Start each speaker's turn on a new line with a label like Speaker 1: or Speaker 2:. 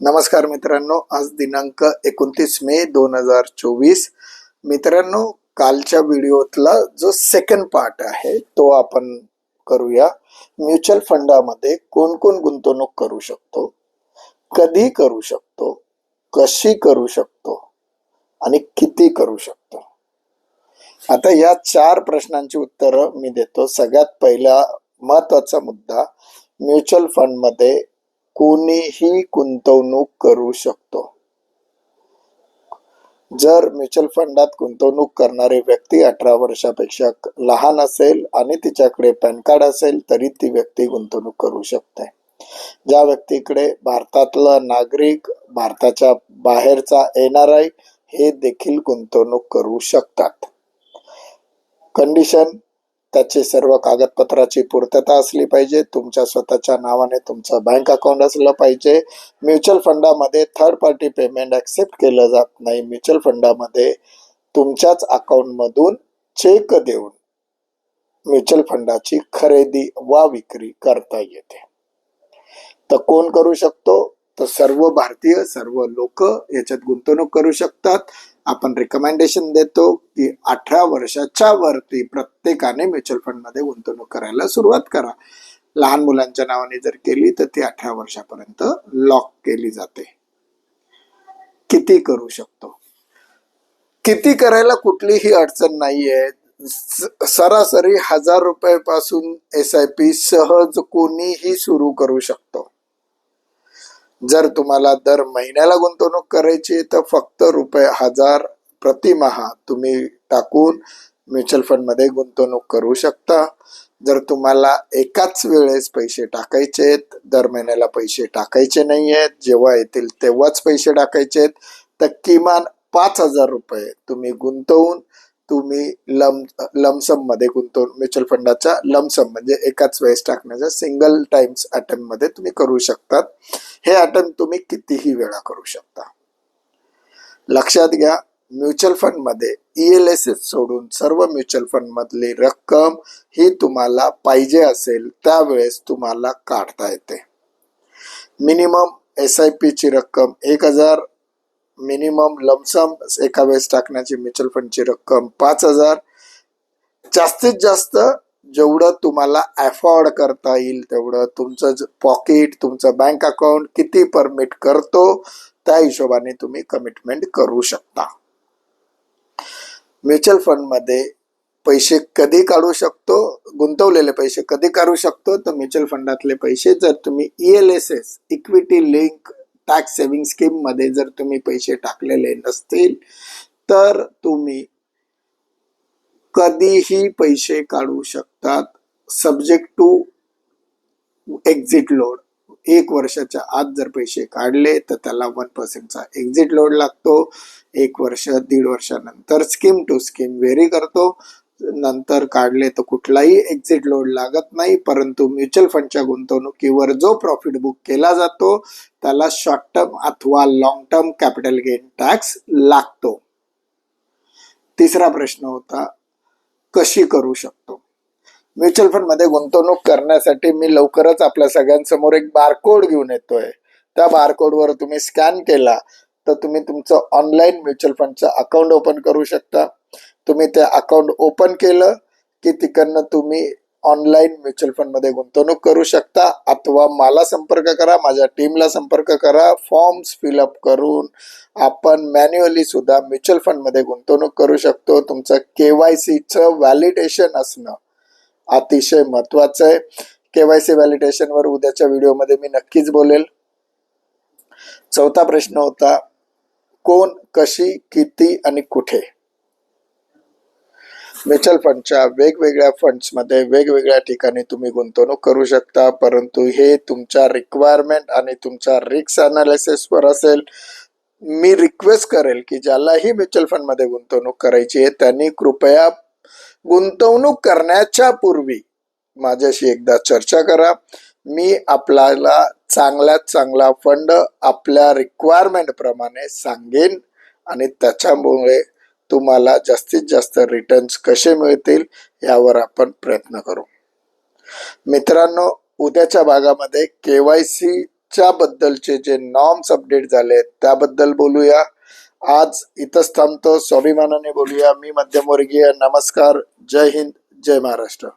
Speaker 1: नमस्कार मित्रांनो आज दिनांक एकोणतीस मे दोन हजार चोवीस. मित्रांनो कालच्या व्हिडिओतला जो सेकंड पार्ट आहे तो आपण करूया. म्युच्युअल फंडामध्ये कोण कोण गुंतवणूक करू शकतो कधी करू शकतो कशी करू शकतो आणि किती करू शकतो? आता या चार प्रश्नांची उत्तरं मी देतो. सगळ्यात पहिला महत्त्वाचा मुद्दा म्युच्युअल फंडमध्ये कोणीही गुंतवणूक करू शकतो. जर म्युच्युअल फंडात गुंतवणूक करणारी व्यक्ती अठरा वर्षापेक्षा लहान असेल आणि तिच्याकडे पॅन कार्ड असेल तरी ती व्यक्ती गुंतवणूक करू शकते. ज्या व्यक्तीकडे भारतातला नागरिक भारताच्या बाहेरचा एनआरआय हे देखील गुंतवणूक करू शकतात. कंडिशन त्याचे सर्व कागदपत्राची पूर्तता असली पाहिजे. तुमच्या स्वतःच्या नावाने तुमचं बँक अकाउंट असलं पाहिजे. म्युच्युअल फंडामध्ये थर्ड पार्टी पेमेंट ॲक्सेप्ट केलं जात नाही. म्युच्युअल फंडामध्ये तुमच्याच अकाउंटमधून चेक देऊन म्युच्युअल फंडाची खरेदी वा विक्री करता येते. तर कोण करू शकतो? तर सर्व भारतीय सर्व लोक याच्यात गुंतवणूक करू शकतात. आपण रिकमेंडेशन देतो की अठरा वर्षाच्या वरती प्रत्येकाने म्युच्युअल फंडमध्ये गुंतवणूक करायला सुरुवात करा. लहान मुलांच्या नावाने जर केली तर ती अठरा वर्षापर्यंत लॉक केली जाते. किती करू शकतो? किती करायला कुठलीही अडचण नाहीये. सरासरी हजार रुपये पासून एस आय पी सहज कोणीही सुरू करू शकतो. जर तुम्हाला दर महिन्याला गुंतवणूक करायची आहे, तर फक्त रुपये हजार प्रतिमहा तुम्ही टाकून म्युच्युअल फंडमध्ये गुंतवणूक करू शकता. जर तुम्हाला एकाच वेळेस पैसे टाकायचे आहेत दर महिन्याला पैसे टाकायचे नाही आहेत जेव्हा येतील तेव्हाच पैसे टाकायचे आहेत तर किमान पाच हजार रुपये तुम्ही गुंतवून तुम्ही लम लमसममध्ये गुंतवणूक म्युच्युअल फंडाच्या लमसम म्हणजे एकाच वेळेस टाकण्याच्या सिंगल टाइम्स अटेम्प्टमध्ये तुम्ही करू शकतात. हे अटेम्प्ट तुम्ही कितीही वेळा करू शकता. लक्षात घ्या म्युच्युअल फंडमध्ये एल एस एस सोडून सर्व म्युच्युअल फंड मधली रक्कम ही तुम्हाला पाहिजे असेल त्यावेळेस तुम्हाला काढता येते. मिनिमम एस आय पी ची रक्कम एक हजार मिनिमम लमसम एका वेळेस टाकण्याची म्युच्युअल फंडची रक्कम पाच हजार. जास्तीत जास्त जेवढं तुम्हाला अफोर्ड करता येईल तेवढं तुमचं पॉकेट तुमचं बँक अकाउंट किती परमिट करतो त्या हिशोबाने तुम्ही कमिटमेंट करू शकता. म्युच्युअल फंडमध्ये पैसे कधी काढू शकतो गुंतवलेले पैसे कधी काढू शकतो तर म्युच्युअल फंडातले पैसे जर तुम्ही E L S S equity link tax saving स्कीममध्ये जर तुम्ही पैसे टाकलेले नसतील तर तुम्ही कधीही पैसे काढू शकतात सब्जेक्ट टू एक्झिट लोड एक वर्षाच्या आत जर पैसे काढले तर त्याला वन पर्सेंटचा एक्झिट लोड लागतो. एक वर्ष दीड वर्षानंतर स्कीम टू स्कीम व्हेरी करतो. नंतर काढले तर कुठलाही एक्झिट लोड लागत नाही. परंतु म्युच्युअल फंडच्या गुंतवणुकीवर जो प्रॉफिट बुक केला जातो त्याला शॉर्ट टर्म अथवा long term capital gain tax लागतो. तिसरा प्रश्न होता कशी करू शकतो? म्युच्युअल फंडमध्ये गुंतवणूक करण्यासाठी मी लवकरच आपल्या सगळ्यांसमोर एक बारकोड घेऊन येतोय. त्या बारकोडवर तुम्ही स्कॅन केला तर तुम्ही तुमचं ऑनलाईन म्युच्युअल फंडचं अकाउंट ओपन करू शकता. तुम्ही ते अकाउंट ओपन केलं की तिकडनं तुम्ही ऑनलाईन म्युच्युअल फंडमध्ये गुंतवणूक करू शकता. अथवा मला संपर्क करा माझ्या टीमला संपर्क करा. फॉर्म्स फिलअप करून आपण मॅन्युअली सुद्धा म्युच्युअल फंडमध्ये गुंतवणूक करू शकतो. तुमचं के वाय सीचं व्हॅलिडेशन असणं अतिशय महत्वाचं आहे. के वाय सी व्हॅलिडेशनवर उद्याच्या व्हिडिओमध्ये मी नक्कीच बोलेल. चौथा प्रश्न होता कोण कशी किती आणि कुठे? म्युच्युअल फंडच्या वेगवेगळ्या फंड्समध्ये वेगवेगळ्या ठिकाणी तुम्ही गुंतवणूक करू शकता परंतु हे तुमच्या रिक्वायरमेंट आणि तुमच्या रिक्स अनालिसिसवर असेल. मी रिक्वेस्ट करेल की ज्यालाही म्युच्युअल फंडमध्ये गुंतवणूक करायची आहे त्यांनी कृपया गुंतवणूक करण्याच्या पूर्वी माझ्याशी एकदा चर्चा करा. मी आपल्याला चांगल्यात चांगला फंड आपल्या रिक्वायरमेंट प्रमाणे सांगेन आणि त्याच्यामुळे तुम्हाला जास्तीत जास्त रिटर्न्स कसे मिळतील यावर आपण प्रयत्न करू. मित्रांनो उद्याच्या भागामध्ये केवायसी सीच्या बद्दलचे जे नॉर्म्स अपडेट झाले त्याबद्दल बोलूया. आज इथंच थांबतो. स्वाभिमानाने बोलूया. मी मध्यमवर्गीय नमस्कार. जय हिंद. जय महाराष्ट्र.